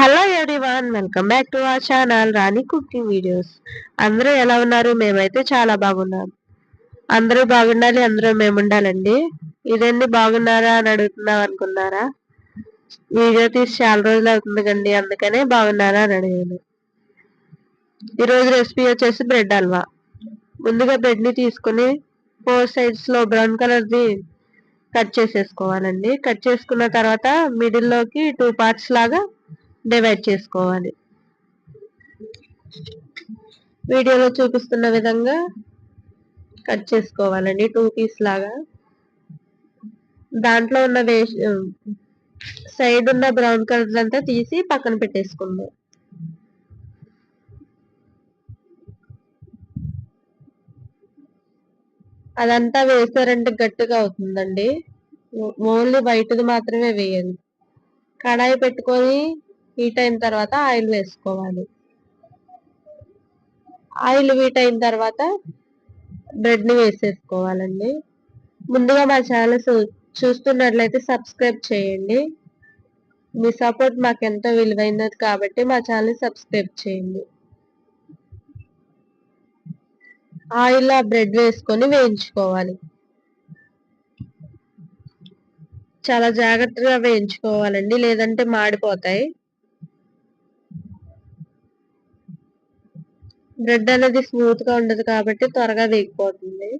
Hello everyone welcome back to our channel Rani cooking videos. అందరూ ఎలా ఉన్నారు? మేమైతే చాలా బాగున్నాం. అందరూ బాగుండాలి అందరూ మేము ఉండాలండి ఇదండి బాగున్నారా అని అడుగుతున్నాం అనుకున్నారా? వీడియో తీసి చాలా రోజులు అవుతుంది కండి అందుకనే బాగున్నారా అని అడిగాను. ఈరోజు రెసిపీ వచ్చేసి బ్రెడ్ హల్వా. ముందుగా బ్రెడ్ని తీసుకుని ఫోర్ సైడ్స్లో బ్రౌన్ కలర్ది కట్ చేసేసుకోవాలండి. కట్ చేసుకున్న తర్వాత మిడిల్లోకి టూ పార్ట్స్ లాగా డివైడ్ చేసుకోవాలి. వీడియోలో చూపిస్తున్న విధంగా కట్ చేసుకోవాలండి టూ పీస్ లాగా. దాంట్లో ఉన్న వేస్ట్ సైడ్ ఉన్న బ్రౌన్ కలర్ అంతా తీసి పక్కన పెట్టేసుకుందాం. అదంతా వేసారంటే గట్టిగా అవుతుందండి. ఓన్లీ వైట్ది మాత్రమే వేయాలి. కడాయి పెట్టుకొని హీట్ అయిన తర్వాత ఆయిల్ వేసుకోవాలి. ఆయిల్ హీట్ అయిన తర్వాత బ్రెడ్ని వేసేసుకోవాలండి. ముందుగా మా ఛానల్స్ చూస్తున్నట్లయితే సబ్స్క్రైబ్ చేయండి. మీ సపోర్ట్ మాకు ఎంతో విలువైనది కాబట్టి మా ఛానల్ సబ్స్క్రైబ్ చేయండి. ఆయిల్ ఆ బ్రెడ్ వేసుకొని వేయించుకోవాలి. చాలా జాగ్రత్తగా వేయించుకోవాలండి లేదంటే మాడిపోతాయి. బ్రెడ్ అనేది స్మూత్గా ఉండదు కాబట్టి త్వరగా వేగిపోతుంది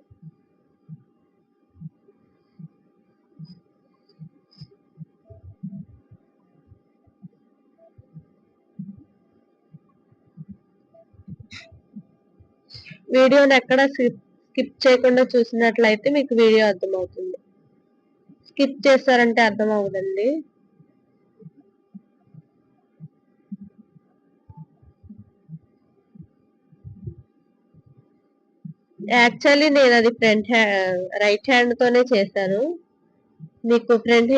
వీడియోని ఎక్కడ స్కిప్ చేయకుండా చూసినట్లయితే మీకు వీడియో అర్థమవుతుంది. స్కిప్ చేస్తారంటే అర్థం అవ్వదండి యాక్చువల్లీ నేను అది ఫ్రంట్ రైట్ హ్యాండ్ తోనే చేశాను. మీకు ఫ్రంట్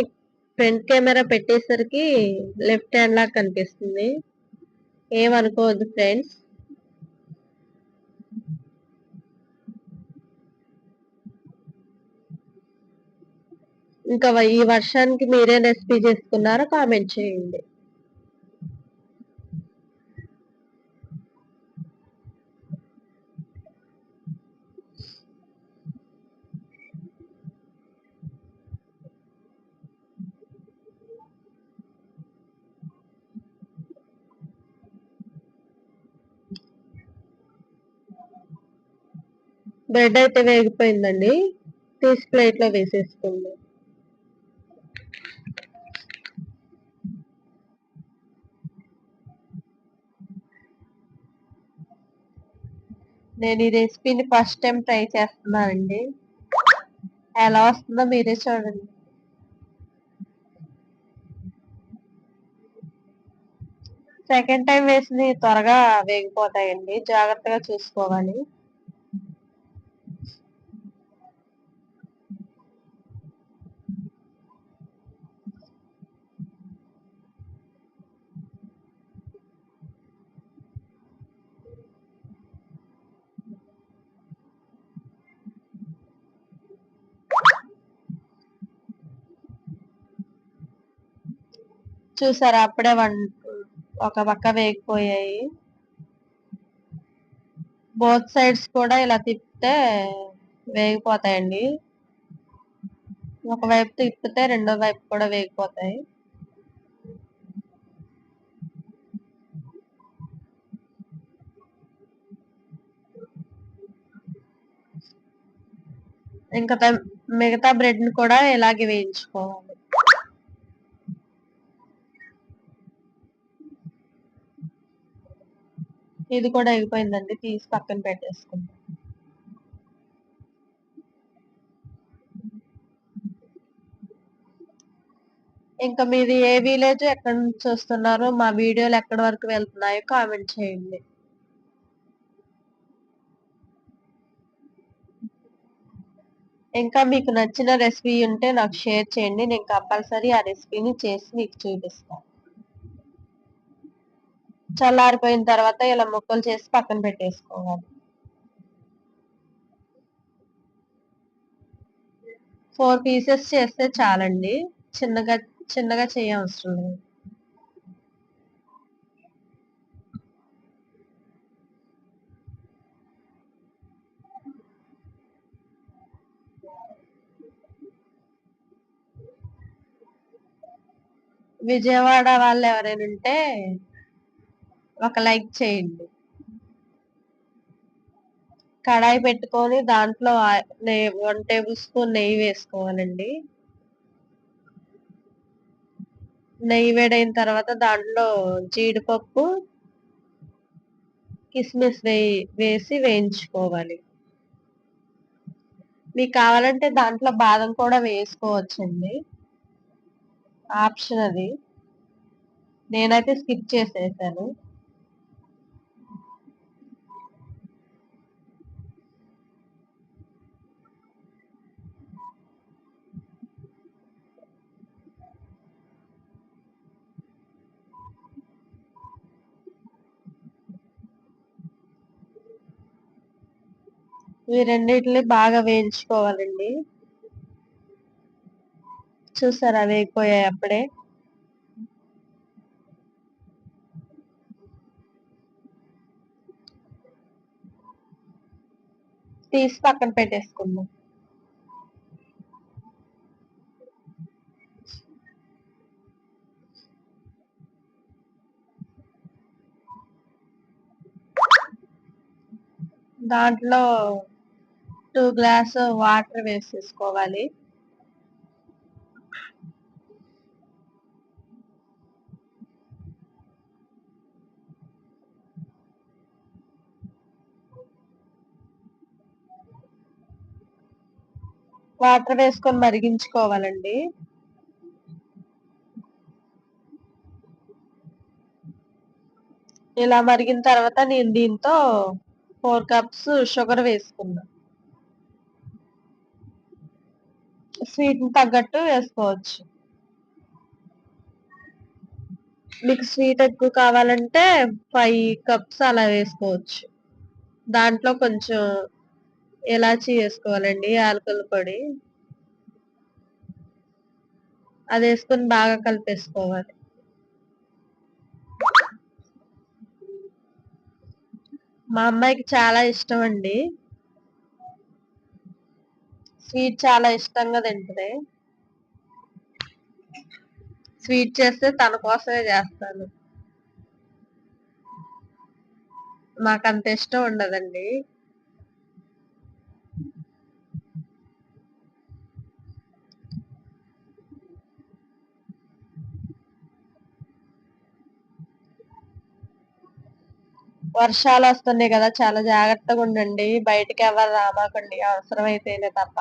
ఫ్రంట్ కెమెరా పెట్టేసరికి లెఫ్ట్ హ్యాండ్ లాగా కనిపిస్తుంది. ఏమనుకోవద్దు ఫ్రెండ్స్ ఇంకా ఈ వర్షానికి మీరే రెసిపీ చేసుకున్నారో? కామెంట్ చేయండి. బ్రెడ్ అయితే వేగిపోయిందండి. తీసి ప్లేట్లో వేసేసుకోండి. నేను ఈ రెసిపీని ఫస్ట్ టైం ట్రై చేస్తున్నానండి. ఎలా వస్తుందో మీరే చూడండి. సెకండ్ టైం వేసి త్వరగా వేగిపోతాయండి. జాగ్రత్తగా చూసుకోవాలి. చూసారా? అప్పుడే వన్ ఒక పక్క వేగిపోయాయి. బోత్ సైడ్స్ కూడా ఇలా తిప్పితే వేగిపోతాయండి. ఒకవైపు తిప్పితే రెండో వైపు కూడా వేగిపోతాయి. ఇంకా మిగతా బ్రెడ్ని కూడా ఇలాగే వేయించుకోవాలి. ఇది కూడా అయిపోయిందండి. తీసి పక్కన పెట్టేసుకుంటాం ఇంకా మీది ఏ విలేజ్ ఎక్కడి నుంచి చూస్తున్నారో మా వీడియోలు ఎక్కడి వరకు వెళ్తున్నాయో కామెంట్ చేయండి. ఇంకా మీకు నచ్చిన రెసిపీ ఉంటే నాకు షేర్ చేయండి. నేను కంపల్సరీ ఆ రెసిపీని చేసి మీకు చూపిస్తాను. చల్లారిపోయిన తర్వాత ఇలా ముక్కలు చేసి పక్కన పెట్టేసుకోవాలి. ఫోర్ పీసెస్ చేస్తే చాలండి. చిన్నగా చిన్నగా చేయవసరం లేదు. విజయవాడ వాళ్ళు ఎవరైనా ఉంటే ఒక లైక్ చేయండి. కడాయి పెట్టుకొని దాంట్లో నెయ్యి వన్ టేబుల్ స్పూన్ నెయ్యి వేసుకోవాలండి. నెయ్యి వేడైన తర్వాత దాంట్లో జీడిపప్పు కిస్మిస్ వేయి వేసి వేయించుకోవాలి. మీకు కావాలంటే దాంట్లో బాదం కూడా వేసుకోవచ్చండి. ఆప్షన్ అది. నేనైతే స్కిప్ చేసేసాను. ఈ రెండింటిని బాగా వేయించుకోవాలండి. చూసారా వేగిపోయాయి అప్పుడే. తీసి పక్కన పెట్టేసుకుందాం. దాంట్లో టూ గ్లాస్ వాటర్ వేసేసుకోవాలి. వాటర్ వేసుకొని మరిగించుకోవాలండి. ఇలా మరిగిన తర్వాత నేను దీంతో ఫోర్ కప్స్ షుగర్ వేసుకున్నా స్వీట్ తగ్గట్టు వేసుకోవచ్చు. మీకు స్వీట్ ఎక్కువ కావాలంటే ఫైవ్ కప్స్ అలా వేసుకోవచ్చు. దాంట్లో కొంచెం ఎలాచి వేసుకోవాలండి? యాలకుల పొడి. అది వేసుకొని బాగా కలిపేసుకోవాలి. మా అమ్మాయికి చాలా ఇష్టం అండి. స్వీట్ చాలా ఇష్టంగా తింటది. స్వీట్ చేస్తే తన కోసమే చేస్తాను. నాకు అంత ఇష్టం ఉండదండి. వర్షాలు వస్తున్నాయి కదా చాలా జాగ్రత్తగా ఉండండి. బయటకి ఎవరు రామాకండి అవసరం అయితేనే తప్ప.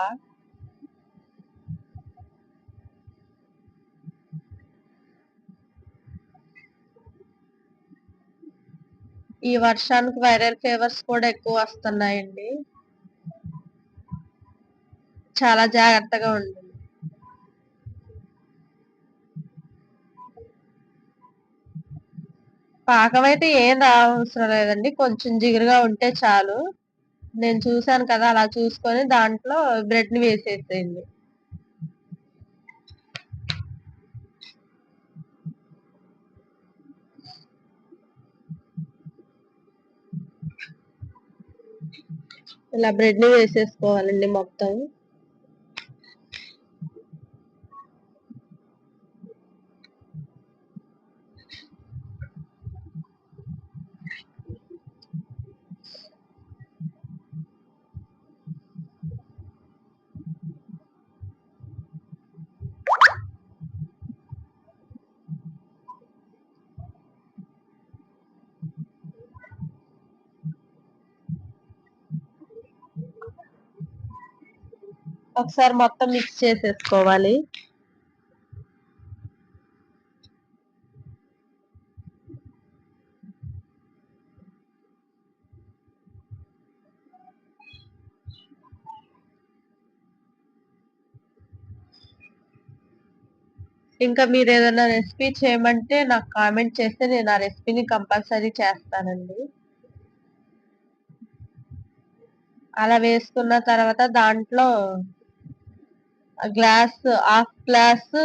ఈ వర్షానికి వైరల్ ఫీవర్స్ కూడా ఎక్కువ వస్తున్నాయండి. చాలా జాగ్రత్తగా ఉండండి పాకం అయితే ఏం రావసరం లేదండి. కొంచెం జిగురుగా ఉంటే చాలు. నేను చూసాను కదా అలా చూసుకొని దాంట్లో బ్రెడ్ని వేసేసేయండి. ఇలా బ్రెడ్ని వేసేసుకోవాలండి మొత్తం. ఒకసారి మొత్తం మిక్స్ చేసేసుకోవాలి. ఇంకా మీరు ఏదైనా రెసిపీ చేయమంటే నాకు కామెంట్ చేస్తే నేను ఆ రెసిపీని కంపల్సరీ చేస్తానండి. అలా వేసుకున్న తర్వాత దాంట్లో గ్లాస్ హాఫ్ గ్లాస్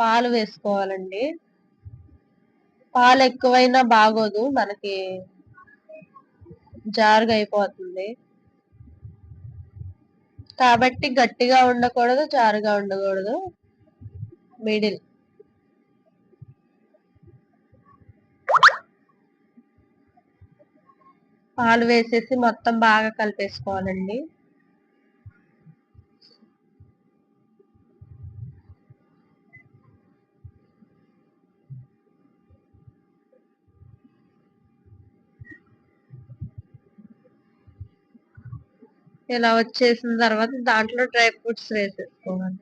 పాలు వేసుకోవాలండి. పాలు ఎక్కువైనా బాగోదు మనకి జారుగా అయిపోతుంది. కాబట్టి గట్టిగా ఉండకూడదు జారుగా ఉండకూడదు. మిడిల్. పాలు వేసేసి మొత్తం బాగా కలిపేసుకోవాలండి. ఇలా వచ్చేసిన తర్వాత దాంట్లో డ్రై ఫ్రూట్స్ వేసేసుకోవాలి.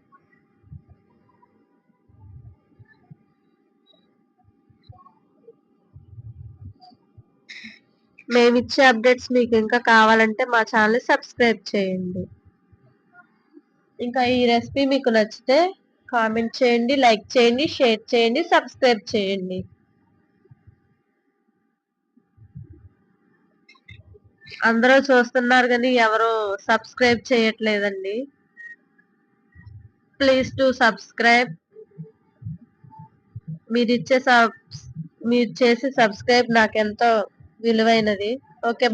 మేము ఇచ్చే అప్డేట్స్ మీకు ఇంకా కావాలంటే మా ఛానల్ సబ్స్క్రైబ్ చేయండి. ఇంకా ఈ రెసిపీ మీకు నచ్చితే కామెంట్ చేయండి లైక్ చేయండి షేర్ చేయండి సబ్స్క్రైబ్ చేయండి. అందరూ చూస్తున్నారు కానీ ఎవరు సబ్స్క్రైబ్ చేయట్లేదండి. ప్లీజ్ టు సబ్స్క్రైబ్ మీరు ఇచ్చే సబ్ మీరు చేసే సబ్స్క్రైబ్ నాకెంతో విలువైనది. ఓకే